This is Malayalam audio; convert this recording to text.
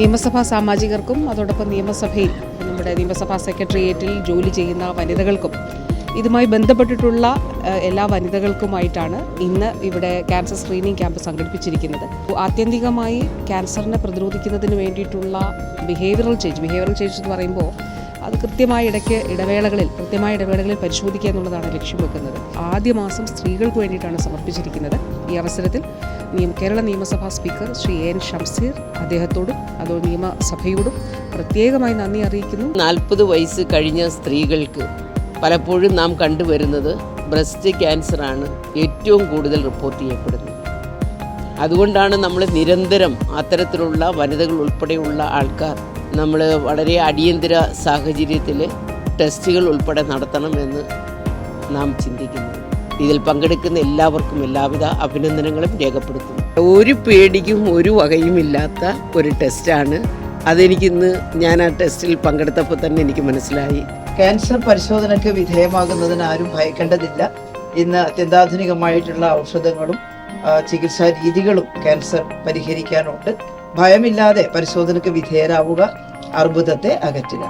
നിയമസഭാ സാമാജികർക്കും അതോടൊപ്പം നിയമസഭയിൽ നമ്മുടെ നിയമസഭാ സെക്രട്ടേറിയറ്റിൽ ജോലി ചെയ്യുന്ന വനിതകൾക്കും ഇതുമായി ബന്ധപ്പെട്ടിട്ടുള്ള എല്ലാ വനിതകൾക്കുമായിട്ടാണ് ഇന്ന് ഇവിടെ ക്യാൻസർ സ്ക്രീനിംഗ് ക്യാമ്പ് സംഘടിപ്പിച്ചിരിക്കുന്നത്. ആത്യന്തികമായി ക്യാൻസറിനെ പ്രതിരോധിക്കുന്നതിന് വേണ്ടിയിട്ടുള്ള ബിഹേവിയറൽ ചേഞ്ച് ബിഹേവിയറൽ ചേഞ്ച് എന്ന് പറയുമ്പോൾ അത് കൃത്യമായ ഇടയ്ക്ക് ഇടവേളകളിൽ കൃത്യമായ ഇടവേളകളിൽ പരിശോധിക്കുക എന്നുള്ളതാണ് ലക്ഷ്യം വെക്കുന്നത്. ആദ്യ മാസം സ്ത്രീകൾക്ക് വേണ്ടിയിട്ടാണ് സമർപ്പിച്ചിരിക്കുന്നത്. ഈ അവസരത്തിൽ കേരള നിയമസഭാ സ്പീക്കർ ശ്രീ എൻ ഷംസീർ അദ്ദേഹത്തോടും അതോ നിയമസഭയോടും പ്രത്യേകമായി നന്ദി അറിയിക്കുന്നു. നാൽപ്പത് വയസ്സ് കഴിഞ്ഞ സ്ത്രീകൾക്ക് പലപ്പോഴും നാം കണ്ടുവരുന്നത് ബ്രസ്റ്റ് ക്യാൻസറാണ് ഏറ്റവും കൂടുതൽ റിപ്പോർട്ട് ചെയ്യപ്പെടുന്നത്. അതുകൊണ്ടാണ് നമ്മൾ നിരന്തരം അത്തരത്തിലുള്ള വനിതകൾ ഉൾപ്പെടെയുള്ള ആൾക്കാർ നമ്മൾ വളരെ അടിയന്തര സാഹചര്യത്തിൽ ടെസ്റ്റുകൾ ഉൾപ്പെടെ നടത്തണമെന്ന് നാം ചിന്തിക്കുന്നു. ഇതിൽ പങ്കെടുക്കുന്ന എല്ലാവർക്കും എല്ലാവിധ അഭിനന്ദനങ്ങളും രേഖപ്പെടുത്തുന്നു. ഒരു പേടിക്കും ഒരു വകയുമില്ലാത്ത ഒരു ടെസ്റ്റാണ്. അതെനിക്കിന്ന് ഞാൻ ആ ടെസ്റ്റിൽ പങ്കെടുത്തപ്പോൾ തന്നെ എനിക്ക് മനസ്സിലായി. ക്യാൻസർ പരിശോധനയ്ക്ക് വിധേയമാകുന്നതിന് ആരും ഭയക്കേണ്ടതില്ല. ഇന്ന് അത്യന്താധുനികമായിട്ടുള്ള ഔഷധങ്ങളും ചികിത്സാ രീതികളും ക്യാൻസർ പരിഹരിക്കാനുണ്ട്. ഭയമില്ലാതെ പരിശോധനയ്ക്ക് വിധേയരാവുക അർബുദത്തെ അകറ്റുക.